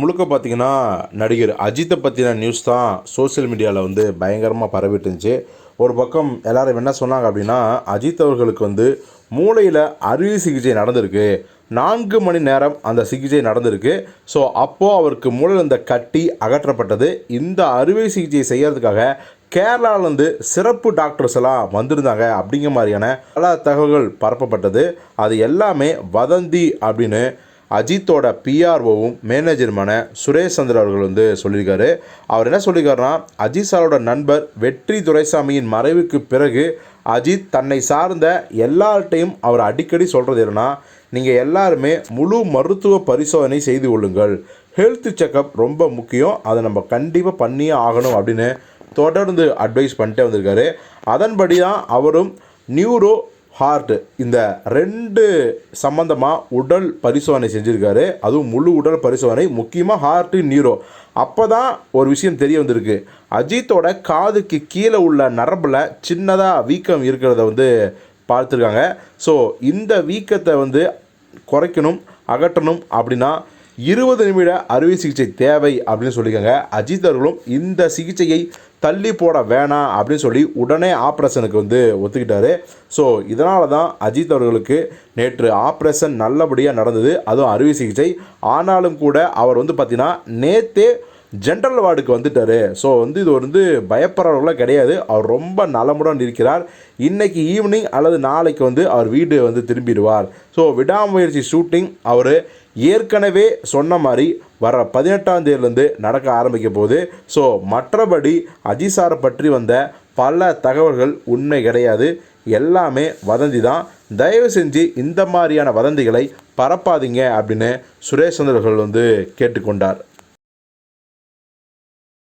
முழுக்க பார்த்தீங்கன்னா நடிகர் அஜித்தை பற்றின நியூஸ் தான் சோஷியல் மீடியாவில் வந்து பயங்கரமாக பரவிட்டு இருந்துச்சு. ஒரு பக்கம் எல்லோரும் என்ன சொன்னாங்க அப்படின்னா அஜித் அவர்களுக்கு வந்து மூளையில் அறுவை சிகிச்சை நடந்திருக்கு. நான்கு மணி நேரம் அந்த சிகிச்சை நடந்திருக்கு. ஸோ அப்போது அவருக்கு மூளையில் இருந்த கட்டி அகற்றப்பட்டது. இந்த அறுவை சிகிச்சை செய்கிறதுக்காக கேரளாவிலேருந்து சிறப்பு டாக்டர்ஸ் எல்லாம் வந்திருந்தாங்க அப்படிங்கிற மாதிரியான பல தகவல்கள் பரப்பப்பட்டது. அது எல்லாமே வதந்தி அப்படின்னு அஜித்தோட பிஆர்ஓவும் மேனேஜருமான சுரேஷ் சந்திர அவர்கள் வந்து சொல்லியிருக்காரு. அவர் என்ன சொல்லியிருக்காருன்னா அஜித் சாரோட நண்பர் வெற்றி துரைசாமியின் மறைவுக்கு பிறகு அஜித் தன்னை சார்ந்த எல்லார்ட்டையும் அவர் அடிக்கடி சொல்கிறது என்னன்னா நீங்கள் எல்லாருமே முழு மருத்துவ பரிசோதனை செய்து கொள்ளுங்கள். ஹெல்த் செக்கப் ரொம்ப முக்கியம். அதை நம்ம கண்டிப்பாக பண்ணியே ஆகணும் அப்படின்னு தொடர்ந்து அட்வைஸ் பண்ணிட்டே வந்திருக்காரு. அதன்படி தான் அவரும் நியூரோ ஹார்ட் இந்த ரெண்டு சம்மந்தமாக உடல் பரிசோதனை செஞ்சுருக்காரு. அதுவும் முழு உடல் பரிசோதனை முக்கியமாக ஹார்ட்டு நியூரோ அப்போ தான் ஒரு விஷயம் தெரிய வந்திருக்கு. அஜித்தோட காதுக்கு கீழே உள்ள நரம்பில் சின்னதாக வீக்கம் இருக்கிறத வந்து பார்த்துருக்காங்க. ஸோ இந்த வீக்கத்தை வந்து குறைக்கணும் அகற்றணும் அப்படின்னா இருபது நிமிட அறுவை சிகிச்சை தேவை அப்படின்னு சொல்லியிருக்காங்க அஜித் அவர்களும் இந்த சிகிச்சையை தள்ளி போட வேணாம் அப்படின்னு சொல்லி உடனே ஆப்ரேஷனுக்கு வந்து ஒத்துக்கிட்டாரு. ஸோ இதனால தான் அஜித் அவர்களுக்கு நேற்று ஆப்ரேஷன் நல்லபடியாக நடந்தது. அதுவும் அறுவை சிகிச்சை. ஆனாலும் கூட அவர் வந்து பார்த்திங்கன்னா நேற்றே ஜென்ரல் வார்டுக்கு வந்துட்டார். ஸோ வந்து இது வந்து பயப்படுறவர்களாம் கிடையாது. அவர் ரொம்ப நலமுடன் இருக்கிறார். இன்னைக்கு ஈவினிங் அல்லது நாளைக்கு வந்து அவர் வீடு வந்து திரும்பிடுவார். ஸோ விடாமுயற்சி ஷூட்டிங் அவர் ஏற்கனவே சொன்ன மாதிரி வர பதினெட்டாம் தேதியிலேருந்து நடக்க ஆரம்பிக்க போகுது. ஸோ மற்றபடி அஜிசாரை பற்றி வந்த பல தகவல்கள் உண்மை கிடையாது. எல்லாமே வதந்தி தான். தயவு செஞ்சு இந்த மாதிரியான வதந்திகளை பரப்பாதீங்க அப்படின்னு சுரேஷ் சந்திரர்கள் வந்து கேட்டுக்கொண்டார்.